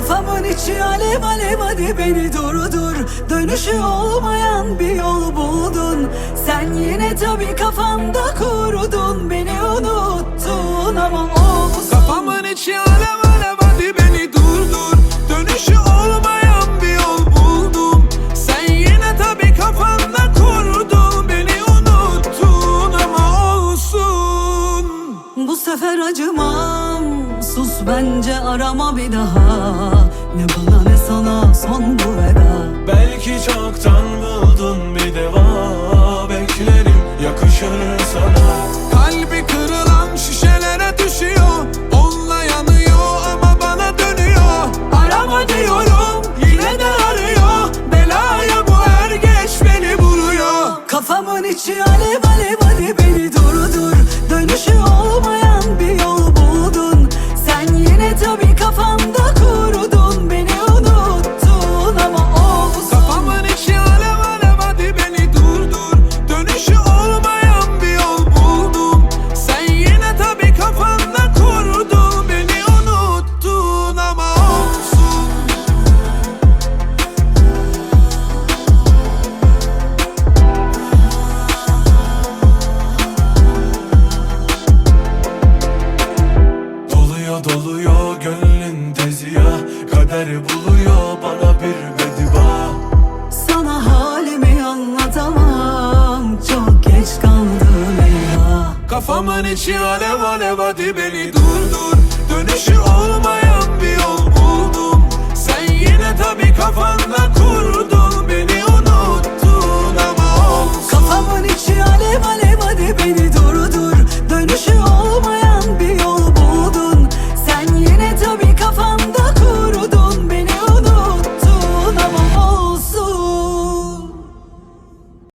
Kafamın içi alev alev hadi beni durdur. Dönüşü olmayan bir yol buldun. Sen yine tabi kafanda kurudun. Beni unuttun ama olsun. Kafamın içi alev alev hadi beni durdur. Dönüşü olmayan bir yol buldum. Sen yine tabi kafanda kurdun Beni unuttun ama olsun. Bu sefer acımam Sus bence arama bir daha. Ne bana ne sana son bu veda. Belki çoktan buldun bir deva. Beklerim yakışır sana. Kalbi kırılan şişelere düşüyor. Onunla yanıyor ama bana dönüyor. Arama diyorum yine de arıyor. Belaya bu er geç beni vuruyor. Kafamın içi alev alev hadi Kader buluyor bana bir bediba Sana halimi anlatamam Çok geç kaldım eyvah Kafamın içi alev alev hadi beni durdur Dönüşü